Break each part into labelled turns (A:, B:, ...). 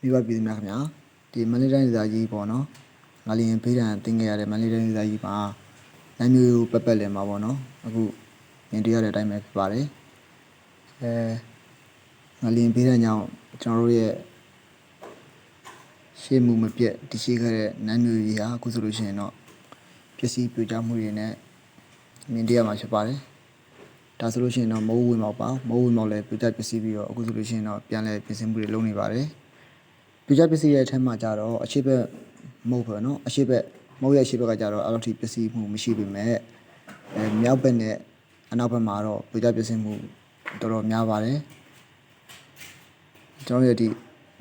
A: မိဘပြည်သူများခင်ဗျာဒီမန္တလေးတိုင်းဒေသကြီးပေါ့နော်ငါလျင်ဖေးတံတင်ခဲ့ရတဲ့မန္တလေးတိုင်းဒေသကြီးမှာလမ်းမျိုးပတ်ပတ်လည်မှာပေါ့နော်အခုမြင်တွေ့ရတဲ့အတိုင်းပဲဖြစ်ပါတယ်အဲငါလျင်ဖေးတံကြောင့်ကျွန်တော်တို့ရဲ့ရှေ့မှုမပြတ်တရှိခဲ့တဲ့နမ်းမျိုးကြီးဟာအခုဆိုလို့ရှိရင်တော့ပျက်စီးပြိုကျမှုတွေနဲ့မြင်တွေ့ရမှာဖြစ်ပါတယ်ဒါဆိုလို့ရှိရင်တော့မိုးဝင်မောက်ပါမိုးဝင်မောက်လည်းပြကြပစ္စည်းပြီးတော့အခုဆိုလို့ရှိရင်တော့ပြန်လဲပြင်ဆင်မှုတွေလုပ်နေပါတယ် ပြကြပစ္စည်းရဲ့အထက်မှာကြတော့အရှိဘက်မဟုတ်ဘူးเนาะအရှိဘက်မဟုတ်ရဲ့အရှိဘက်ကကြတော့အဲ့လိုထိပစ္စည်းမှုမရှိပေမဲ့အဲမြောက်ဘက်နဲ့အနောက်ဘက်မှာတော့ပြကြပစ္စည်းမှုတော်တော်များပါတယ်ကျွန်တော်ရဲ့ဒီ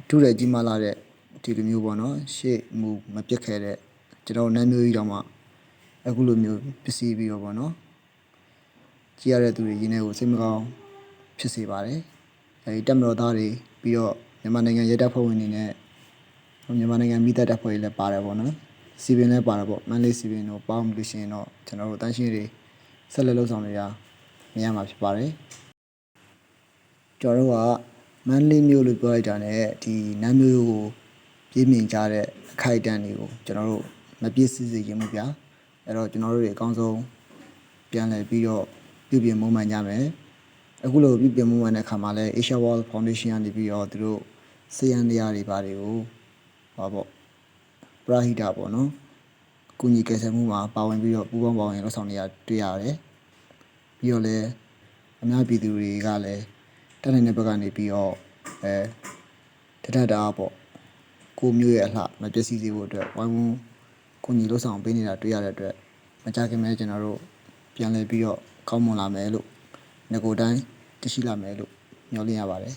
A: ထူးတဲ့ကြီးမားလာတဲ့ဒီလိုမျိုးပေါ့နော်ရှေ့မူမပြတ်ခဲ့တဲ့ကျွန်တော်နန်းမျိုးကြီးတောင်မှအခုလိုမျိုးပစ္စည်းပြီးတော့ပေါ့နော် ကြည့်ရတဲ့သူတွေရင်းနှီးကိုစိတ်မကောင်းဖြစ်စေပါတယ်။အဲဒီတက်မတော်သားတွေပြီးတော့ မြန်မာနိုင်ငံရဲတပ်ဖွဲ့ဝင်တွေနဲ့မြန်မာနိုင်ငံမိသက်တပ်ဖွဲ့တွေလည်းပါတယ်ပေါ့နော်။စီပင်လည်းပါတယ်ပေါ့။မန်လေးစီပင်တို့ပေါင်းလို့ရှိရင်တော့ကျွန်တော်တို့တန်းရှင်းတွေဆက်လက်လှုပ်ဆောင်နေရမြင်ရမှာဖြစ်ပါတယ်။ကျွန်တော်တို့ကမန်လေးမျိုးလို့ပြောလိုက်တာနဲ့ဒီနမ်းမျိုးကိုပြင်းမြင်ကြတဲ့အခိုက်အတန့်တွေကိုကျွန်တော်တို့မပြည့်စည်စေခြင်းမှုဗျာ။အဲ့တော့ကျွန်တော်တို့တွေအကောင်းဆုံးပြန်လည်ပြီးတော့ပြုပြင်မွမ်းမံကြမယ်အခုလိုပြုပြင်မွမ်းမံတဲ့အခါမှာလည်း Asia World Foundation ကနေပြီးတော့သူတို့ စေရန်တရားတွေပါတွေကိုဟောပေါ့ပရာဟိတပေါ့နော်ကုညီကယ်ဆယ်မှုမှာပါဝင်ပြီးတော့ပူးပေါင်းပါဝင်လှုပ်ဆောင်နေရတွေ့ရတယ်ပြီးတော့လည်းအများပြည်သူတွေကလည်းတက်နိုင်တဲ့ဘက်ကနေပြီးတော့အဲတထတာပေါ့ကိုမျိုးရဲ့အလှမပျက်စီးစေဖို့အတွက်ဝိုင်းဝန်းကုညီလှုပ်ဆောင်ပေးနေတာတွေ့ရတဲ့အတွက်မကြခင်မဲကျွန်တော်တို့ပြန်လည်ပြီးတော့ကောင်းမွန်လာမယ်လို့ငကိုတိုင်းတရှိလာမယ်လို့မျှော်လင့်ရပါတယ်